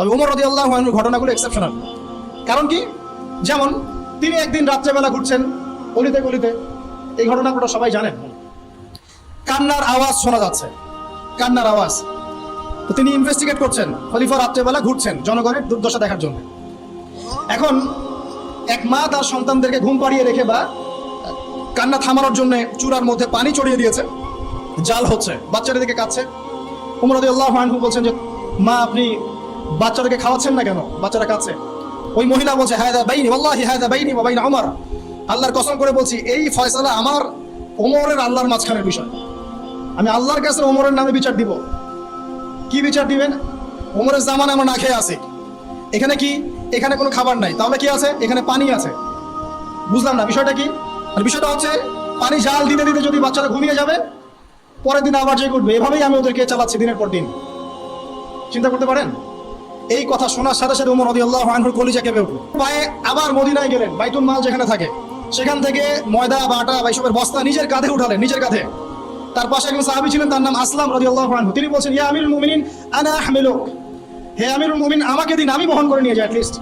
তবে উমর রদি আল্লাহ ঘটনাগুলো এক্সেপশনাল কারণ কি? যেমন, তিনি একদিন রাত্রেবেলা ঘুরছেন গলিতে গলিতে। এই ঘটনাগুলো সবাই জানেন। কান্নার আওয়াজ শোনা যাচ্ছে। কান্নার আওয়াজ। তো তিনি ইনভেস্টিগেট করছেন, খলিফা রাত্রেবেলা ঘুরছেন জনগণের দুর্দশা দেখার জন্য। এখন, এক মা তার সন্তানদেরকে ঘুম পাড়িয়ে রেখে বা কান্না থামানোর জন্য চূড়ার মধ্যে পানি চড়িয়ে দিয়েছে। জাল হচ্ছে, বাচ্চাদের দিকে কাচ্ছে উমর আল্লাহ বলছেন যে, মা, আপনি বাচ্চাদেরকে খাওয়াচ্ছেন না কেন? বাচ্চারা কাচ্ছে ওই মহিলা বলছে, হায়দা বাইনি আল্লাহি হায়দা বাইনি বা বাইনা আমার আল্লাহর কসম করে বলছি, এই ফয়সালা আমার ওমরের আল্লাহর মাঝখানের বিষয় আমি আল্লাহর কাছে ওমরের নামে বিচার দিব। কি বিচার দিবেন? ওমরের জামান আমার না খেয়ে আছি। এখানে কি? এখানে কোনো খাবার নাই। তাহলে কি আছে? এখানে পানি আছে। বুঝলাম না, বিষয়টা কি? আর বিষয়টা হচ্ছে, পানি জাল দিতে দিতে যদি বাচ্চারা ঘুমিয়ে যাবে, পরের দিন আবার জেগে উঠবে এভাবেই আমি ওদেরকে চালাচ্ছি দিনের পর দিন। চিন্তা করতে পারেন? এই কথা শোনার সাথে সাথে উমর রদি আল্লাহ আনহুর কলিজা কেঁপে উঠল। পায়ে আবার মদিনায় গেলেন, বাইতুল মাল যেখানে থাকে। সেখান থেকে ময়দা, বাটা বা এইসবের বস্তা নিজের কাঁধে উঠালেন, নিজের কাঁধে। তার পাশে একজন সাহাবি ছিলেন, তার নাম আসলাম রদি আল্লাহ আনহু। তিনি বলছেন, ইয়া আমিরুল মুমিনিন, আনা আহমেলুক। হে আমিরুল মুমিন, আমাকে দিন, আমি বহন করে নিয়ে যাই লিস্ট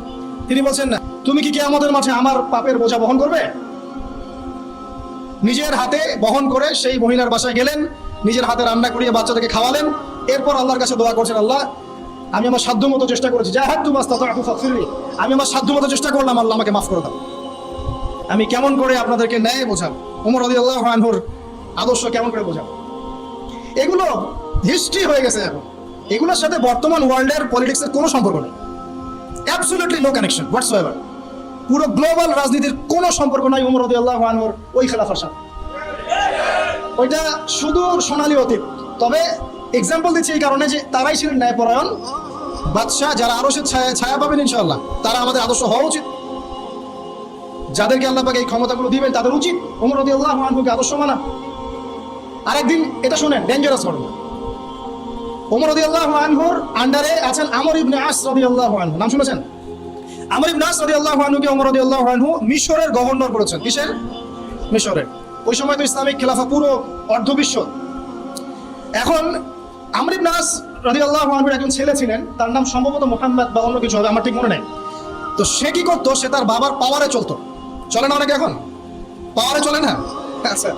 তিনি বলছেন না তুমি কি কিয়ামতের মাঝে আমার পাপের বোঝা বহন করবে? নিজের হাতে বহন করে সেই মহিলার বাসায় গেলেন, নিজের হাতে রান্না করিয়ে বাচ্চাদেরকে খাওয়ালেন। এরপর আল্লাহর কাছে দোয়া করছেন, আল্লাহ আমি আমার সাধ্য মতো চেষ্টা করেছি। যা হাত তুমাস আমি আমার সাধ্য মতো চেষ্টা করলাম, আল্লাহ আমাকে মাফ করে দাও। আমি কেমন করে আপনাদেরকে ন্যায় বোঝাব? ওমর রদি আল্লাহ আনহুর আদর্শ কেমন করে বোঝাব? এগুলো হিস্ট্রি হয়ে গেছে এখন। এগুলোর সাথে বর্তমান ওয়ার্ল্ডের পলিটিক্সের কোনো সম্পর্ক নেই। Absolutely no connection whatsoever পুরো গ্লোবাল রাজনীতির কোনো সম্পর্ক নাই উমর রদি আল্লাহ আনহুর ওই খেলাফার সাথে। ওইটা শুধু সোনালি অতীত। তবে এক্সাম্পল দিচ্ছি এই কারণে যে তারাই ছিলেন ন্যায়পরায়ণ বাদশাহ, যারা আরও সে ছায়া ছায়া পাবেন ইনশাল্লাহ তারা আমাদের আদর্শ হওয়া উচিত। যাদেরকে আল্লাহ পাকে এই ক্ষমতাগুলো দিবেন, তাদের উচিত। উমর রদি আল্লাহ আনহুকে আদর্শ মানা। আরেকদিন এটা শোনেন ডেঞ্জারাস ঘটনা রদি আল্লাহ আনহুর আন্ডারে আছেন আমর ইবনে আস রদি আল্লাহ আনহু। নাম শুনেছেন? আমর ইবনে আস রদি আল্লাহ আনহুকে রদি আল্লাহ আনহু মিশরের গভর্নর করেছেন। কিসের? মিশরের। ওই সময় তো ইসলামিক খেলাফা পুরো অর্ধবিশ্ব। এখন আমর ইবনে আস রদি আল্লাহ আনহুর একজন ছেলে ছিলেন, তার নাম সম্ভবত মোহাম্মদ বা অন্য কিছু হবে, আমার ঠিক মনে নেই। তো সে কি করতো? সে তার বাবার পাওয়ারে চলতো। চলে না অনেকে এখন? পাওয়ারে চলে না? আচ্ছা।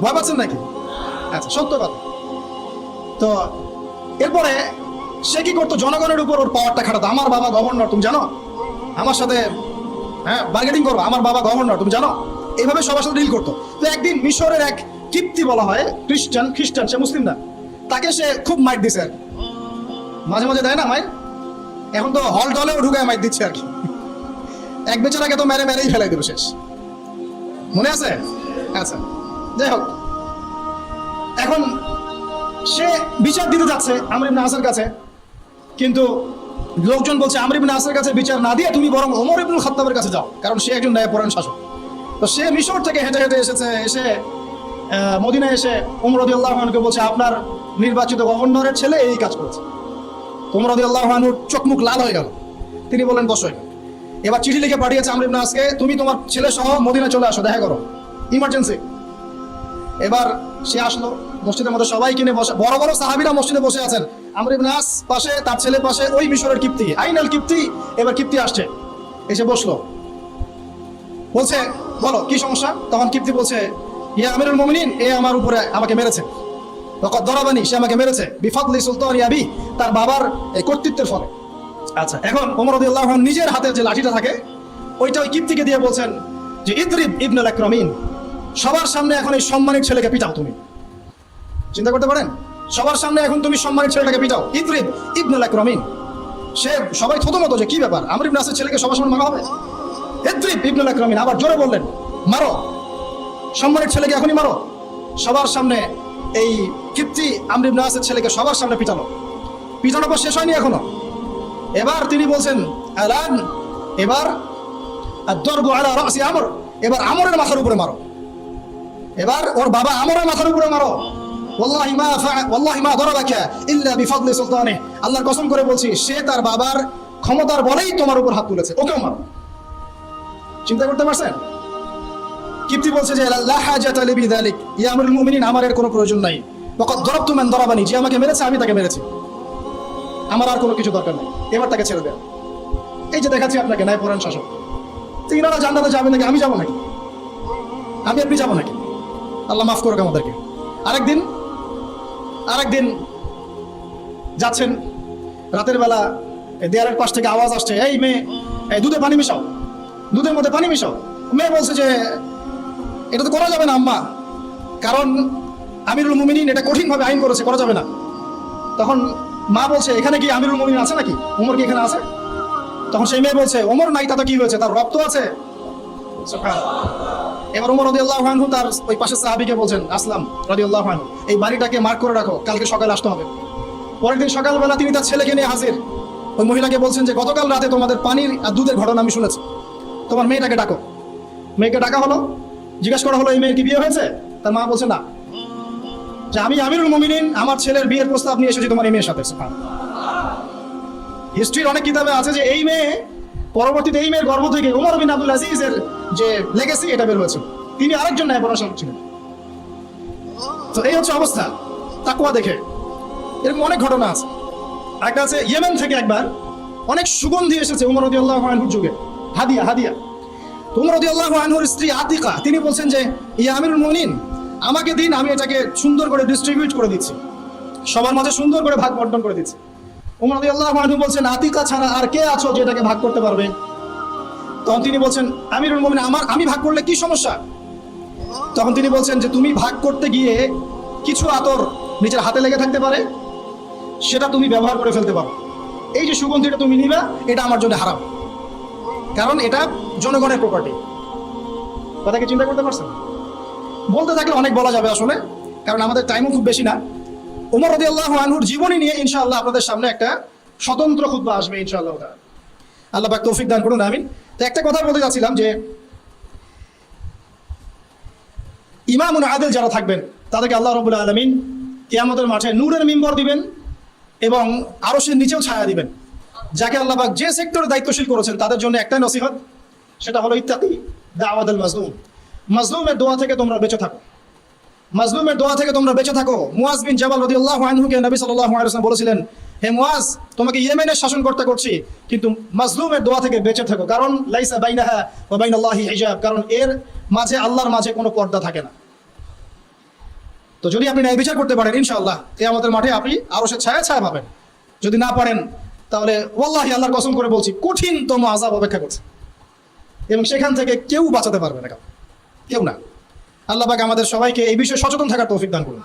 ভয় পাচ্ছেন নাকি? আচ্ছা সত্য কথা। তো এরপরে সে কি করতো? জনগণের উপর ওর পাওয়ারটা খাটাতো। আমার বাবা গভর্নর তুমি জানো? আমার সাথে হ্যাঁ বার্গেটিং করব। আমার বাবা গভর্নর তুমি জানো? এইভাবে সবার সাথে ডিল করতো। তো একদিন মিশরের এক কিপ্তি বলা হয় খ্রিস্টান খ্রিস্টান সে মুসলিম না। তাকে সে খুব মাইট দিছে। আর মাঝে মাঝে দেয় না মাইট এখন তো হল টলেও ঢুকায় মাইট দিচ্ছে আর কি। এক বেচারাকে তো মেরে মেরেই ফেলাই দেবে শেষ। মনে আছে? আচ্ছা যাই হোক। এখন সে বিচার দিতে যাচ্ছে আমর ইবনে আসার কাছে। কিন্তু লোকজন বলছে আমর ইবনে আসার কাছে বিচার না দিয়ে তুমি বরং ওমর ইবনুল খাত্তাবের কাছে যাও। কারণ সে একজন ন্যায়পরায়ণ শাসক। তো সে মিশর থেকে হেঁটে হেঁটে এসেছে, এসে মদিনায় এসে ওমর রদি আল্লাহকে বলছে, আপনার নির্বাচিত গভর্নরের ছেলে এই কাজ করেছে। ওমর রদি আল্লাহনুর চোখ মুখ লাল হয়ে গেল। তিনি বললেন, বসো এবার চিঠি লিখে পাঠিয়েছে আমর ইবনে আসকে তুমি তোমার ছেলে সহ মদিনায় চলে আসো, দেখা করো। ইমার্জেন্সি এবার সে আসলো, মসজিদের মধ্যে সবাই কিনে বসে, বড় বড় সাহাবিরা মসজিদে বসে আছেন। আমর ইবনে আস পাশে, তার ছেলে পাশে, ওই মিশরের কিপ্তি, আইনাল কিপ্তি, এবার কিপ্তি আসছে। এসে বসল। বলছে, বলো, কি সমস্যা? তখন কিপ্তি বলছে আমিরুল এ আমার উপরে আমাকে মেরেছে। দরাবানি, সে আমাকে মেরেছে। বিফাদলি সুলতান ইয়াবি তার বাবার এই কর্তৃত্বের ফলে। আচ্ছা এখন নিজের হাতে যে লাঠিটা থাকে, ওইটা ওই কিপ্তিকে দিয়ে বলছেন যে, ইদরিব ইবনুল সবার সামনে এখন এই সম্মানিত ছেলেকে পিটাও তুমি। চিন্তা করতে পারেন? সবার সামনে এখন তুমি সম্মানিত ছেলেটাকে পিটাও। ইদরিব ইবনুল আকরামিন, সে সবাই থতো মতো যে, কি ব্যাপার? আমর ইবনে ছেলেকে সবার সামনে মারা হবে? ইদরিব ইবনুল আকরামিন আবার জোরে বললেন, মারো। সম্মানিত ছেলেকে এখনই মারো। সবার সামনে এই কিপ্তি আমর ইবনে আসের ছেলেকে সবার সামনে পিটালো পিটানোর পর শেষ হয়নি এখনও। এবার তিনি বলছেন, আলান, এবার দর্ব আলা রাসি আমর, এবার আমরের মাথার উপরে মারো। এবার ওর বাবা আমরের মাথার উপরে মারো। আল্লাহর কসম করে বলছি, সে তার বাবার ক্ষমতার বলেই তোমার উপর হাত তুলেছে, ওকেও মারো। চিন্তা করতে পারছেন? কিপ্তি বলছে যে, লা হাজাতা লি বিযালিক ইয়া আমরুল মুমিনিন, আমার এর কোনো প্রয়োজন নাই। ওয়াকাদ দরাবতু মান দরাবানি, যে আমাকে মেরেছে, আমি তাকে মেরেছি। আমার আর কোনো কিছু দরকার নেই। এবার তাকে ছেড়ে দেন। এই যে দেখাচ্ছি আপনাকে ন্যায় পরায়ণ শাসক। তো ইনারা জান্নাতে যাবেন নাকি? আমি যাব নাকি? আমি আপনি যাব নাকি? আল্লাহ মাফ করুক আমাদেরকে। আরেকদিন আরেকদিন যাচ্ছেন। রাতের বেলা দেয়ালের পাশ থেকে আওয়াজ আসছে, এই মেয়ে, এই দুধে পানি মিশাও। দুধের মধ্যে পানি মিশাও। মেয়ে বলছে যে এটা তো করা যাবে না, আম্মা। কারণ আমিরুল মুমিনিন এটা কঠিনভাবে আইন করেছে, করা যাবে না। তখন মা বলছে, এখানে কি আমিরুল মুমিনিন আছে নাকি? উমর কি এখানে আছে? তখন সেই মেয়ে বলছে ওমর নাই, তাতে কি হয়েছে? তার রক্ত আছে। এবার উমর রদিয়াল্লাহ আনহু তার ওই পাশে সাহাবিকে বলছেন, আসলাম। রদি আল্লাহ আনহু। এই বাড়িটাকে মার্ক করে রাখো, কালকে সকালে আসতে হবে। পরের দিন সকালবেলা তিনি তার ছেলেকে নিয়ে হাজির। ওই মহিলাকে বলছেন যে, গতকাল রাতে তোমাদের পানির আর দুধের ঘটনা আমি শুনেছি। তোমার মেয়েটাকে ডাকো। মেয়েকে ডাকা হলো। জিজ্ঞেস করা হলো, এই মেয়ের কি বিয়ে হয়েছে? তার মা বলছে, না। যে আমি আমিরুল মুমিনিন, আমার ছেলের বিয়ের প্রস্তাব নিয়ে এসেছি তোমার এই মেয়ের সাথে হিস্ট্রির অনেক কিতাবে আছে যে এই মেয়ে পরবর্তীতে এই মেয়ের গর্ভ থেকে উমর বিন আব্দুল আজিজের যে লেগেসি এটা বের হয়েছে। তিনি আরেকজন ন্যায় পড়াশোনা ছিলেন। তো এই হচ্ছে অবস্থা। তাকুয়া দেখে। এরকম অনেক ঘটনা আছে। একটা আছে, ইয়েমেন থেকে একবার অনেক সুগন্ধি এসেছে উমর রদি আল্লাহ যুগে। হাদিয়া হাদিয়া। উমর রদি আল্লাহ আনহুর স্ত্রী আতিকা, তিনি বলছেন যে, ইয়া আমিরুল মনিন আমাকে দিন, আমি এটাকে সুন্দর করে ডিস্ট্রিবিউট করে দিচ্ছি। সবার মাঝে সুন্দর করে ভাগ বন্টন করে দিচ্ছি। উমর আল্লাহ আনহু বলছেন, আতিকা ছাড়া আর কে আছো যে এটাকে ভাগ করতে পারবে? তখন তিনি বলছেন, আমিরুল মমিন আমার, আমি ভাগ করলে কি সমস্যা? তখন তিনি বলছেন যে, তুমি ভাগ করতে গিয়ে কিছু আতর নিজের হাতে লেগে থাকতে পারে, সেটা তুমি ব্যবহার করে ফেলতে পারো। এই যে সুগন্ধিটা তুমি নিবা, এটা আমার জন্য হারাম। কারণ এটা জনগণের প্রপার্টি কথা কি চিন্তা করতে পারছেন? বলতে থাকলে অনেক বলা যাবে আসলে, কারণ আমাদের টাইমও খুব বেশি না। উমর রদি আল্লাহ আনহুর জীবনী নিয়ে ইনশাআল্লাহ আপনাদের সামনে একটা স্বতন্ত্র খুদ্া আসবে ইনশাআল্লাহ। আল্লাহ পাক তৌফিক দান করুন, আমিন। তো একটা কথা বলতে চাচ্ছিলাম যে ইমামুন আদেল যারা থাকবেন, তাদেরকে আল্লাহ রবুল্লা আলমিন কিয়ামতের মাঠে নূরের মিম্বর দিবেন এবং আরও সে নিচেও ছায়া দিবেন। যাকে আল্লাহ পাক যে সেক্টরে দায়িত্বশীল করেছেন, তাদের জন্য একটাই নসিহত সেটা হলো ইত্যাদি দাওয়াদ আল মাজলুম। মাজলুমের দোয়া থেকে তোমরা বেঁচে থাকো। মাজলুমের দোয়া থেকে তোমরা বেঁচে থাকো। মুয়াজ বিন জাবাল রাদিয়াল্লাহু আনহুকে নবী সাল্লাল্লাহু আলাইহি বলেছিলেন, হে মুয়াজ তোমাকে ইয়েমেনের শাসন করতে করছি, কিন্তু মাজলুমের দোয়া থেকে বেঁচে থাকো। কারণ লাইসা বাইনাহা ওয়া বাইনাল্লাহি হিজাব, কারণ এর মাঝে, আল্লাহর মাঝে কোনো পর্দা থাকে না। তো যদি আপনি ন্যায় বিচার করতে পারেন, ইনশাআল্লাহ আমাদের মাঠে আপনি আরও সে ছায়া ছায়া পাবেন। যদি না পারেন, তাহলে ওয়াল্লাহি আল্লাহর কসম করে বলছি, কঠিনতম আজাব অপেক্ষা করছে। এবং সেখান থেকে কেউ বাঁচাতে পারবে না। কেউ না আল্লাহ পাক আমাদের সবাইকে এই বিষয়ে সচেতন থাকার তৌফিক দান করুন